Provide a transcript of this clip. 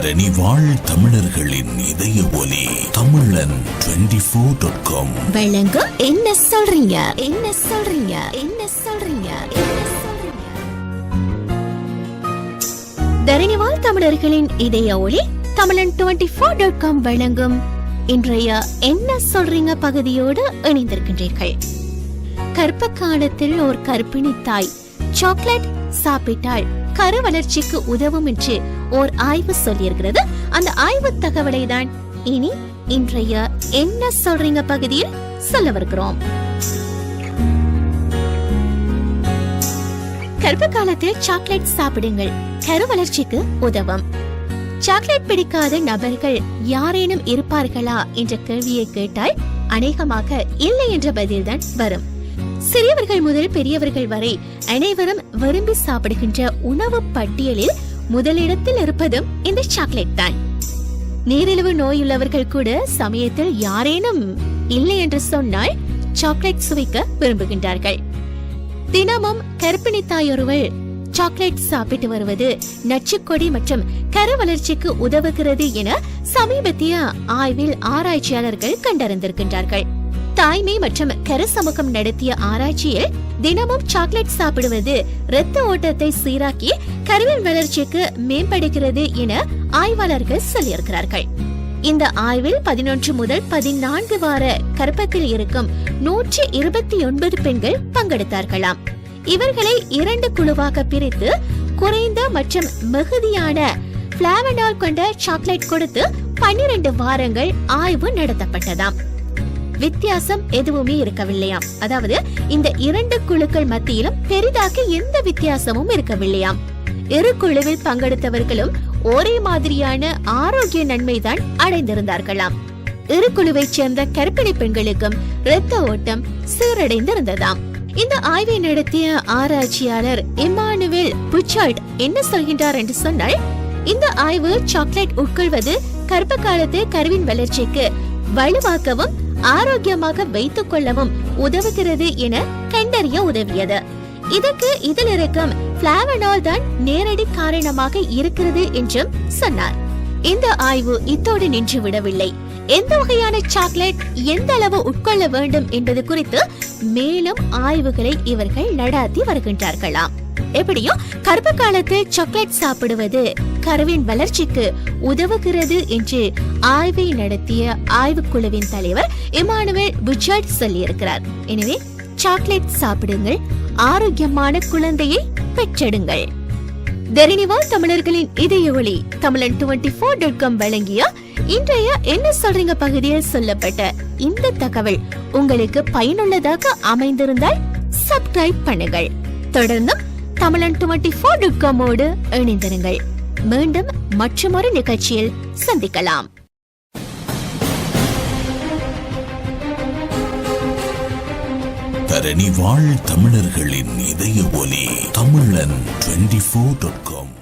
தரணி வாழ் தமிழர்களின் இதய ஒலி தமிழன் டுவெண்டி ஃபோர் டாட் காம் வழங்க என்ன சொல்றீங்க? என்ன சொல்றீங்க? என்ன சொல்றீங்க? என்ன சொல்றீங்க? தமிழர்களின் இதய ஒளி தமிழன் டுவெண்டி ஃபோர் டாட் காம் வழங்கும் இன்றைய என்ன சொல்றீங்க பகுதியோடு இணைந்திருக்கின்றீர்கள். கர்ப்ப காலத்தில் ஒரு கர்ப்பிணி தாய் சாக்லேட் சாப்பிட்டால் கரு வளர்ச்சிக்கு உதவும் என்று ஓர் ஆய்வு சொல்லியிருக்கிறது. அந்த ஆய்வு தகவலை தான் இனி இன்றைய என்ன சொல்றீங்க பகுதியில் சொல்லவிருக்கிறோம் கர்ப்ப காலத்தில் சாக்லேட் சாப்பிடுங்கள். கரு வளர்ச்சிக்கு உதவும். சாக்லேட் பிடிக்காத நபர்கள் யாரேனும் இருப்பார்களா என்ற கேள்வியை கேட்டால் அநேகமாக இல்லை என்ற பதில்தான் வரும். சிறியவர்கள் முதல் பெரியவர்கள் வரை அனைவரும் விரும்பி சாப்பிடுகின்ற உணவு பட்டியலில் முதலிடத்தில் இருப்பதும் இந்த சாக்லேட் தான். நீரிழிவு நோயுள்ளவர்கள் கூட சமயத்தில் யாரேனும் இல்லை என்று சொன்னால் சாக்லேட் சுவைக்க விரும்புகின்றார்கள். தினமும் கர்ப்பிணி தாயொருவள் சாக்லேட் சாப்பிட்டு வருவது நச்சுக்கொடி மற்றும் கரு வளர்ச்சிக்கு உதவுகிறது என சமீபத்திய ஆய்வில் ஆராய்ச்சியாளர்கள் கண்டறிந்திருக்கின்றார்கள். தாய்மை மற்றும் கரு சமூகம் நடத்திய ஆராய்ச்சியில் தினமும் சாக்லேட் சாப்பிடுவது இரத்த ஓட்டத்தை சீராக்கி கருவின் வளர்ச்சிக்கு மேம்படுகிறது என ஆய்வாளர்கள் சொல்லியிருக்கிறார்கள். இந்த ஆய்வில் பதினொன்று முதல் பதினான்கு வார கர்ப்பத்தில் இருக்கும் நூற்றி இருபத்தி ஒன்பது பெண்கள் பங்கெடுத்தார்களாம். இவர்களை இரண்டு குழுவாக பிரித்து குறைந்த மற்றும் மிகுதியான பிளாவனால் கொண்ட சாக்லேட் கொடுத்து பன்னிரண்டு வாரங்கள் ஆய்வு நடத்தப்பட்டதாம். வித்தியாசம் எதுவுமே இருக்கவில்லையாம். அதாவது இந்த இரண்டு குழுக்கள் மத்தியிலும் பெரிதாக எந்த வித்தியாசமும் இருக்கவில்லையாம். இரு குழுவில் பங்கெடுத்தவர்களும் ஒரே மாதிரியான ஆரோக்கிய நன்மைதான் அடைந்திருந்தார்களாம். இரு குழுவைச் சேர்ந்த கர்ப்பிணி பெண்களுக்கும் இரத்த ஓட்டம் சீரடைந்திருந்ததாம். இந்த ஆய்வை நடத்திய ஆராய்ச்சியாளர் இமானுவேல் புச்சால்ட் என்ன சொல்கின்றார் என்று சொன்னால் இந்த ஆய்வு சாக்லேட் உட்கொள்வது கர்ப்ப காலத்து கருவின் வளர்ச்சிக்கு வலுவாக்கவும் ஆரோக்கியமாக வைத்துக் கொள்ளவும் உதவுகிறது என கண்டறிய உதவியது. இதற்கு இதில் இருக்கும் பிளாவனால் தான் நேரடி காரணமாக இருக்கிறது என்றும் சொன்னார். இந்த ஆய்வு இத்தோடு நின்று விடவில்லை எந்த வகையான சாக்லேட் எந்த அளவு உட்கொள்ள வேண்டும் என்பது குறித்து மேலும் ஆய்வுகளை இவர்கள் நடாத்தி வருகின்றார்களாம். எப்படியோ கர்ப்ப காலத்தில் சாக்லேட் சாப்பிடுவது கருவின் வளர்ச்சிக்கு உதவுகிறது என்று ஆய்வை நடத்திய ஆய்வுக்குழுவின் தலைவர் இமானுவேல் புஜாட் சொல்லியிருக்கிறார். எனவே சாக்லேட் சாப்பிடுங்கள் ஆரோக்கியமான குழந்தையை பெற்றெடுங்கள். தெரினிவா தமிழர்களின் இதய ஒளி தமிழன் டுவெண்டி ஃபோர் டாட் காம் வழங்கிய இன்றைய என்ன சொல்றீங்க பகுதியில் சொல்லப்பட்ட இந்த தகவல் உங்களுக்கு பயனுள்ளதாக அமைந்திருந்தால் சப்ஸ்கிரைப் பண்ணுங்கள். தொடர்ந்தும் தமிழன் டுவெண்டி ஃபோர் டாட் இணைந்திருங்கள். மீண்டும் மற்றொரு நிகழ்ச்சியில் சந்திக்கலாம். தரணி வாழ் தமிழர்களின் இதய ஒலி தமிழன் டுவெண்டி ஃபோர் டாட் காம்